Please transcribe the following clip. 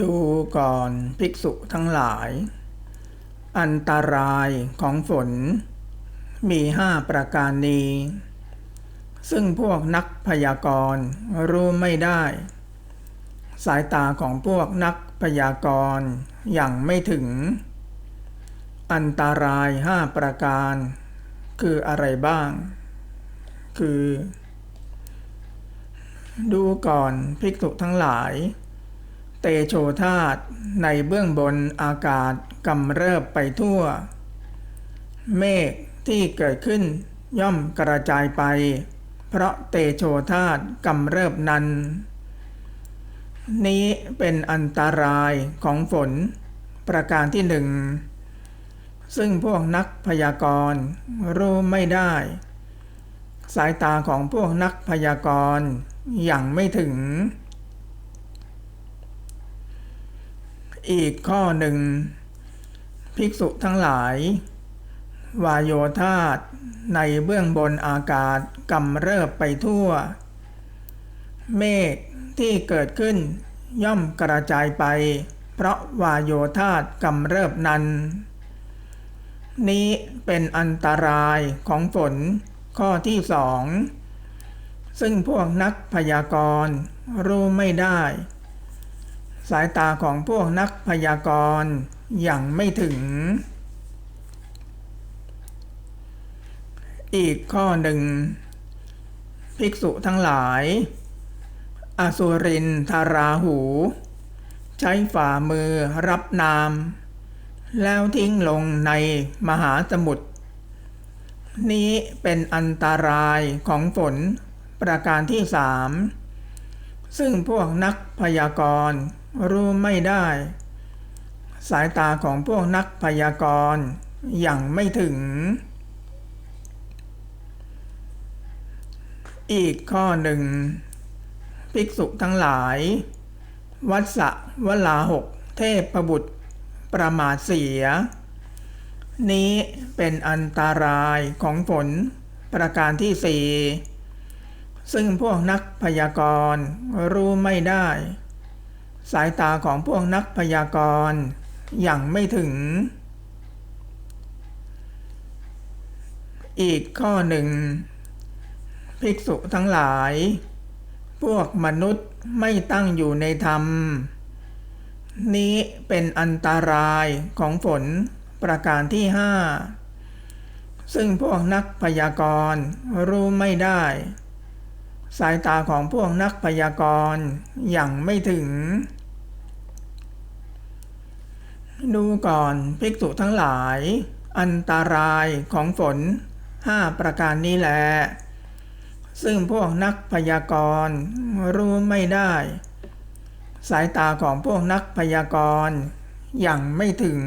ดูก่อนภิกษุทั้งหลาย อันตรายของฝน มีห้าประการนี้ ซึ่งพวกนักพยากรณ์รู้ไม่ได้ สายตาของพวกนักพยากรณ์อย่างไม่ถึง อันตรายห้าประการ คืออะไรบ้าง คือ ดูก่อนภิกษุทั้งหลาย เตโชธาตในเบื้องบนอากาศกำเริบไปทั่ว เมฆที่เกิดขึ้นย่อมกระจายไป เพราะเตโชธาตกำเริบนั้น นี้เป็นอันตรายของฝน ประการที่หนึ่ง ซึ่งพวกนักพยากรณ์รู้ไม่ได้ สายตาของพวกนักพยากรณ์อย่างไม่ถึง อีกข้อหนึ่ง ภิกษุทั้งหลาย วายโยธาตในเบื้องบนอากาศกำเริบไปทั่ว เมฆที่เกิดขึ้นย่อมกระจายไป เพราะวายโยธาตกำเริบนั้น นี้เป็นอันตรายของฝนข้อที่สอง ซึ่งพวกนักพยากรณ์รู้ไม่ได้ สายตาของพวกนักพยากรณ์อย่างไม่ถึง อีกข้อหนึ่ง ภิกษุทั้งหลาย อสุรินทาราหู ใช้ฝ่ามือรับนาม แล้วทิ้งลงในมหาสมุทรนี้เป็นอันตรายของฝนประการที่สามซึ่งพวกนักพยากรณ์ รู้ไม่ได้ สายตาของพวกนักพยากรณ์อย่างไม่ถึง อีกข้อหนึ่ง ภิกษุทั้งหลาย วัสะวลาหกเทพบุตรประมาทเสีย นี้เป็นอันตรายของฝนประการที่สี่ซึ่งพวกนักพยากรณ์รู้ไม่ได้ สายตาของพวกนักพยากรณ์อย่างไม่ถึง อีกข้อหนึ่ง ภิกษุทั้งหลาย พวกมนุษย์ไม่ตั้งอยู่ในธรรม นี้เป็นอันตรายของฝนประการที่ห้าซึ่งพวกนักพยากรณ์รู้ไม่ได้ สายตาของพวกนักพยากรณ์อย่างไม่ถึง ดูก่อนภิกษุทั้งหลาย อันตรายของฝนห้าประการนี้แหละซึ่งพวกนักพยากรณ์รู้ไม่ได้ สายตาของพวกนักพยากรณ์อย่างไม่ถึง